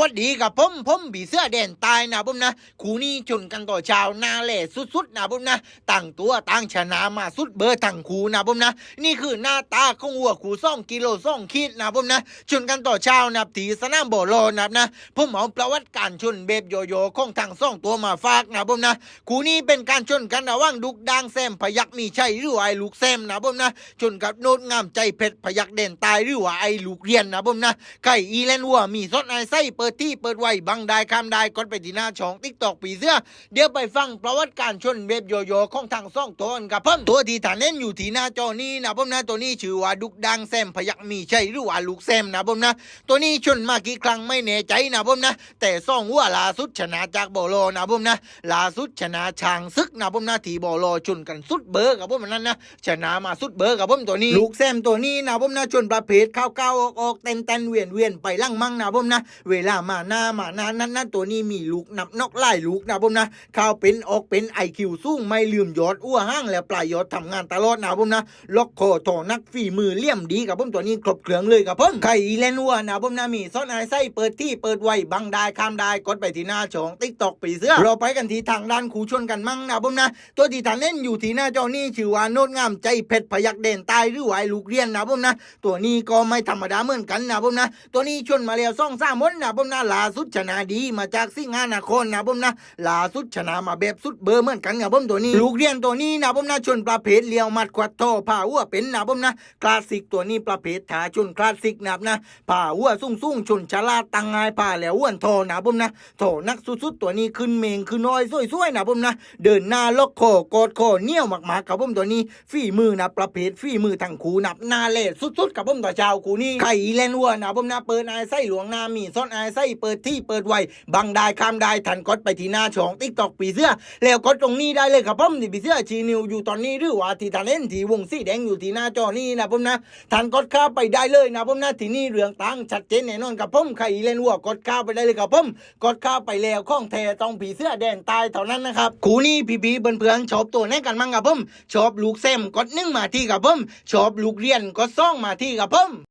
วัสดีกับผมผมบีเสื้อแดนตายนะผมนะคู่นี้ชนกันต่อชาวนาแหล่สุดๆนะผมนะตั้งตัวตั้งชนะมาสุดเบอร์ทั้งคู่นะผมนะ นี่คือหน้าตาของวัวคู่ซ่องกิโลซ่องขีดนะผมนะชนกันต่อชาวนะตีสนามโบโลนะนะผมเอาประวัติการชนเบบโยโย่ของทั้งซ่องตัวมาฝากนะผมนะคู่นี้เป็นการชนกันระหว่างดุกดางแซมพยักมีชัยหรือไอ้ลูกแซมนะผมนะชนกับโนดงามใจเพชรพยักแดนตายหรือว่าไอ้ลูกเรียนนะผมนะไก่อีแลนวัวมีซดไอไส้เปิดที่เปิดไว้บังได้คำได้กดไปที่หน้าช่องติ๊กตอกปีเสื้อ เดี๋ยวไปฟังประวัติการชนเว็บโยโย่ของทางซ่องตัวกันกับเพิ่มตัวที่ฐานเล่นอยู่ที่หน้าจอนี้นะผมนะตัวนี้ชื่อว่าดุกดังแซมพยักมีใช่หรือว่าลูกแซมนะผมนะ ตัวนี้ชนมากี่ครั้งไม่แน่ใจนะผมนะ แต่ซ่องวัวล่าสุดชนะจากโบโลนะผมนะล่าสุดชนะช้างซึกนะผมนะที่โบโลชนกันสุดเบอร์กับผมนั่นนะชนะมาสุดเบอร์กับผมตัวนี้ ลูกแซมตัวนี้นะผมนะชนประเภทเข้าๆออกออกๆเต้นเต้นๆเวียนเวียนๆไปลั่งมั่งนะผมนะเวลาามาหน้ามาหน้านั้นนะตัวนี้มีลูกนับนกไล่ลูกนะผมนะข้าวเป็นออกเป็นไอคิวสูงไม่ลืมยอดอ้วห้างแล้วปลายยอดทำงานตลอดนะผมนะล็อกคอโถนักฝีมือเลี่ยมดีกับผมตัวนี้ครบเครื่องเลยกับผมไข่เลนวัวนะผมนะมีซอสไอไส้เปิดที่เปิดไว้บังได้ข้ามได้กดไปที่หน้าช่องติ๊กตอกปีเสื้อเราไปกันที่ทางด้านคูชนกันมั่งนะผมนะ ตัวที่ทานเล่นอยู่ที่หน้าจอนี่ชื่อว่าโนดงามใจเพชรพยักเด่นตายหรือไอ้ลูกเรียนนะผมนะ ตัวนี้ก็ไม่ธรรมดาเหมือนกันนะผมนะ ตัวนี้ชนมาแล้วซ่องซ่ามนนะผมนะล่าสุดชนะดีมาจากสิงหานครนะผมนะล่าสุดชนะมาแบบสุดเบอร์เหมือนกันกับผมตัวนี้ ลูกเรียนตัวนี้นะผมนะชนประเภทเลี้ยวมัดควัดโตผ่าหัวเป็นนะผมนะคลาสสิกตัวนี้ประเภทถาชนคลาสสิกนะครับนะผ่าหัวสูงสูงๆชนชะลาตังไงผ่าแล้วอ้วนโทนะผมนะโถนักสุดๆตัวนี้ขึ้นเมงขึ้นน้อยสวยๆนะผมนะเดินหน้าล็อกคอกอดคอเนี่ยวมากๆกับผมตัวนี้ฝีมือนะประเภทฝีมือทั้งคูนับหน้าเล่สุดๆกับผมตัวเจ้าคูนี้ไข่แลนวัวนะผมนะเปิดไอายไส้หลวงหนามีซ่อนไอายไส้เปิดที่เปิดไว้บังได้ข้ามได้ทันกดไปที่หน้าช่องติ๊กตอกปีเสื้อ แล้วกดตรงนี้ได้เลยครับผมที่ปีเสื้อชีนิวอยู่ตอนนี้หรือว่าที่ทานเล่นที่วงสีแดงอยู่ที่หน้าจอนี้นะผมนะทันกดข้าไปได้เลยนะผมนะที่นี่เรื่องตังชัดเจนแน่นอนกับผมไข่แลนวัวกดข้าไปได้เลยครับผมกดข้าไปแล้วข้องแทต้องผีเสื้อแดนตายเท่านั้นนะครับคู่นี้พี่พีเพื่อนๆชอบตัวไหนกันมั่งครับผมชอบลูกแซมกดหนึ่งมาที่ครับผมชอบลูกเรียนกดซ่องมาที่ครับผม